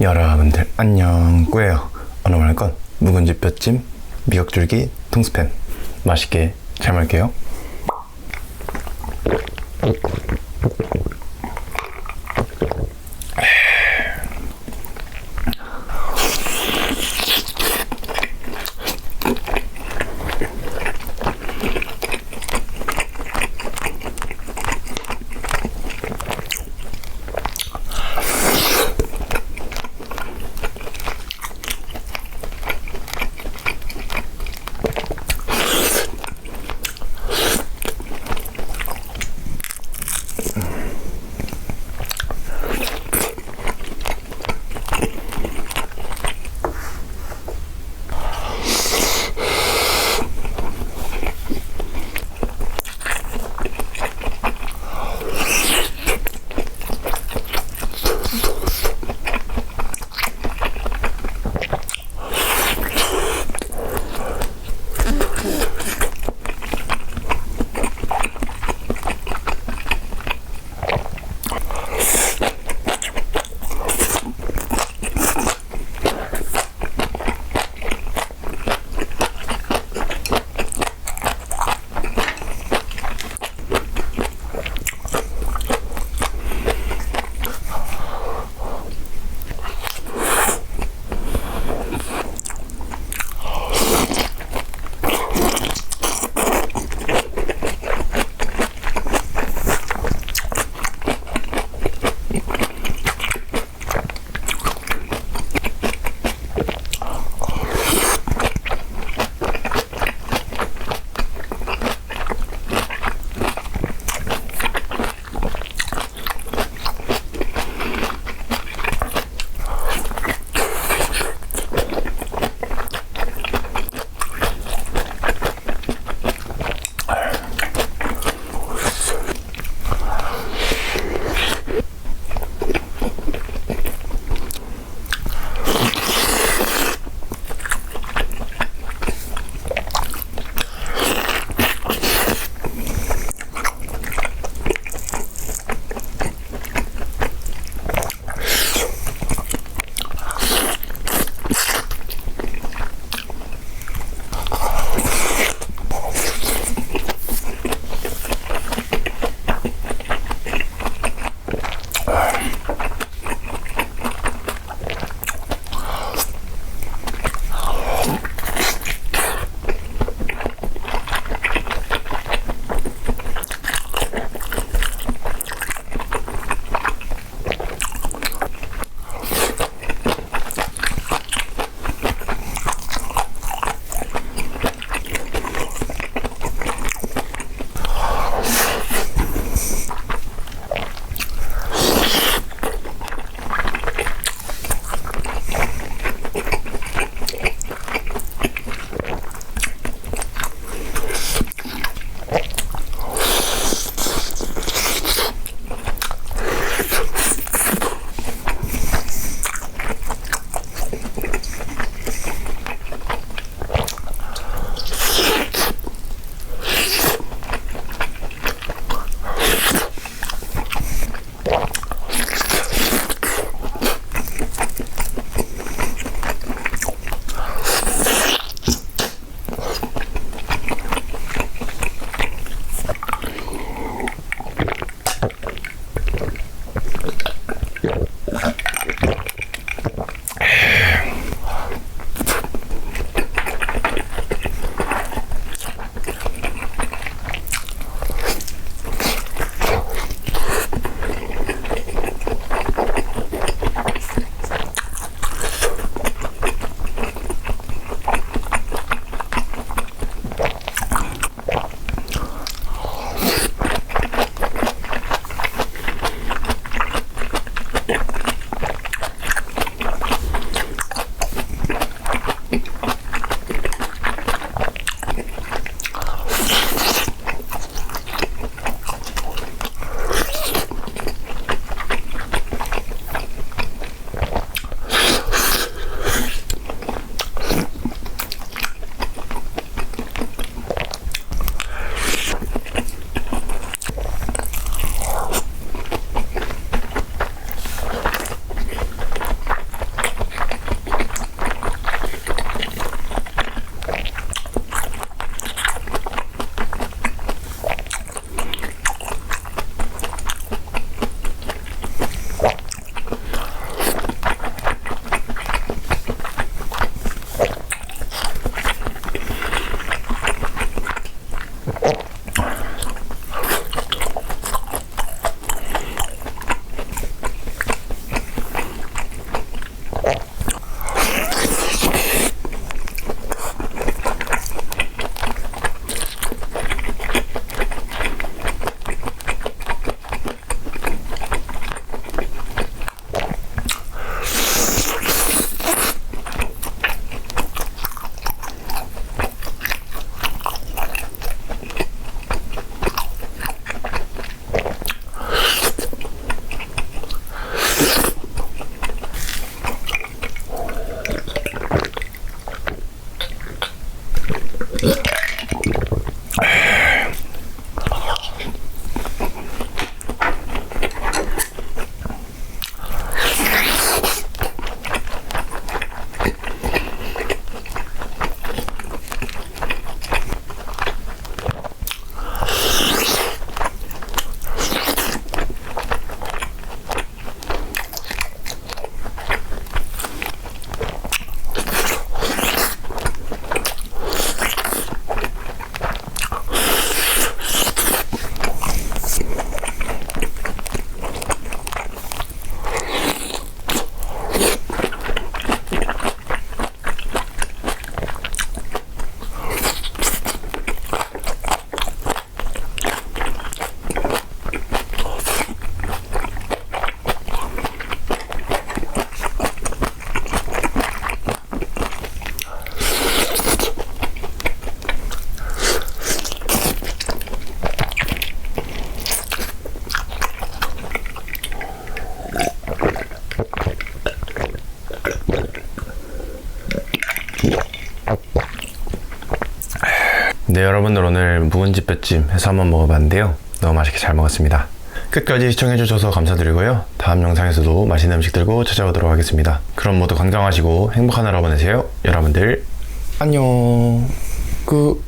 여러분들 안녕 꾸예요. 오늘 먹을 건 묵은지 뼈찜 미역줄기 통스팸 맛있게 잘 먹을게요 여러분들 오늘 묵은지 뼈찜 해서 한번 먹어봤는데요. 너무 맛있게 잘 먹었습니다. 끝까지 시청해주셔서 감사드리고요. 다음 영상에서도 맛있는 음식 들고 찾아오도록 하겠습니다. 그럼 모두 건강하시고 행복한 하루 보내세요. 여러분들 안녕. 그